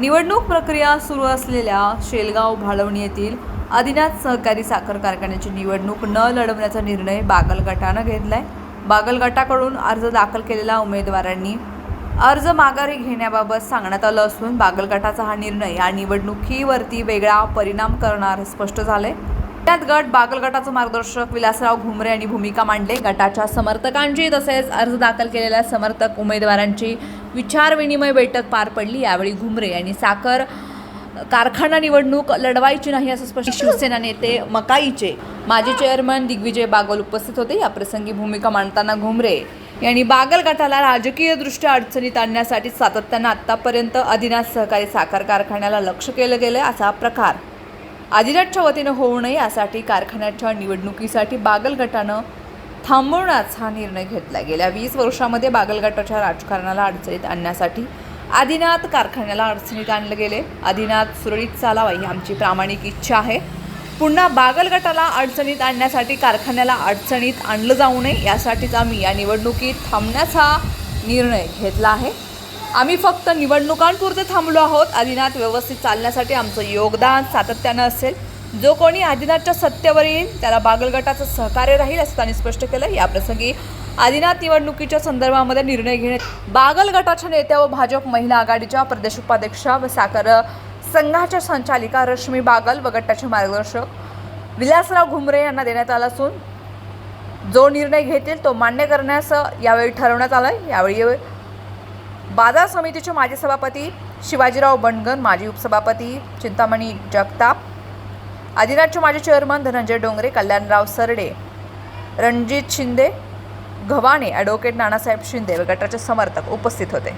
निवडणूक प्रक्रिया सुरू असलेल्या शेलगाव भाळवणी येथील आदिनाथ सहकारी साखर कारखान्याची निवडणूक न लढवण्याचा निर्णय बागल गटानं आहे बागल गटाकडून अर्ज दाखल केलेल्या उमेदवारांनी अर्ज माघारी घेण्याबाबत सांगण्यात आलं असून बागल गटाचा हा निर्णय या निवडणुकीवरती वेगळा परिणाम करणार स्पष्ट झालंय. त्यात गट बागल गटाचे मार्गदर्शक विलासराव घुमरे यांनी भूमिका मांडली. गटाच्या समर्थकांची तसेच अर्ज दाखल केलेल्या समर्थक उमेदवारांची विचारविनिमय बैठक पार पडली. यावेळी घुमरे यांनी साखर कारखाना निवडणूक लढवायची नाही असं स्पष्ट शिवसेना नेते मकाईचे माजी चेअरमन दिग्विजय बागल उपस्थित होते. या प्रसंगी भूमिका मांडताना घुमरे यांनी बागल गटाला राजकीयदृष्ट्या अडचणीत आणण्यासाठी सातत्यानं आत्तापर्यंत आदिनाथ सहकारी साखर कारखान्याला लक्ष केलं गेलं असा प्रकार आदिनाथच्या वतीनं होऊ नये यासाठी कारखान्याच्या निवडणुकीसाठी बागल गटानं थांबवण्याचा हा निर्णय घेतला. गेल्या वीस वर्षामध्ये बागलगटाच्या राजकारणाला अडचणीत आणण्यासाठी आदिनाथ कारखान्याला अडचणीत आणलं गेले. आदिनाथ सुरळीत चालावा ही आमची प्रामाणिक इच्छा आहे. पुन्हा बागलगटाला अडचणीत आणण्यासाठी कारखान्याला अडचणीत आणलं जाऊ नये यासाठीच आम्ही या निवडणुकीत थांबण्याचा निर्णय घेतला आहे. आम्ही फक्त निवडणुकांपुरते थांबलो आहोत. आदिनाथ व्यवस्थित चालण्यासाठी आमचं योगदान सातत्यानं असेल. जो कोणी आदिनाथच्या सत्तेवर येईल त्याला बागलगटाचं सहकार्य राहील असं त्यांनी स्पष्ट केलं याप्रसंगी आदिनाथ निवडणुकीच्या संदर्भामध्ये निर्णय घेण्यात बागल गटाच्या नेत्या व भाजप महिला आघाडीच्या प्रदेश उपाध्यक्षा व साखर संघाच्या संचालिका रश्मी बागल व गटाचे मार्गदर्शक विलासराव घुमरे यांना देण्यात आला असून जो निर्णय घेतील तो मान्य करण्यास यावेळी ठरवण्यात आलं यावेळी बाजार समितीचे माजी सभापती शिवाजीराव बणगन माजी उपसभापती चिंतामणी जगताप आदिनाथचे माजी चेअरमन धनंजय डोंगरे कल्याणराव सरडे रणजित शिंदे घवाने ॲडव्होकेट नानासाहेब शिंदे व गटाचे समर्थक उपस्थित होते.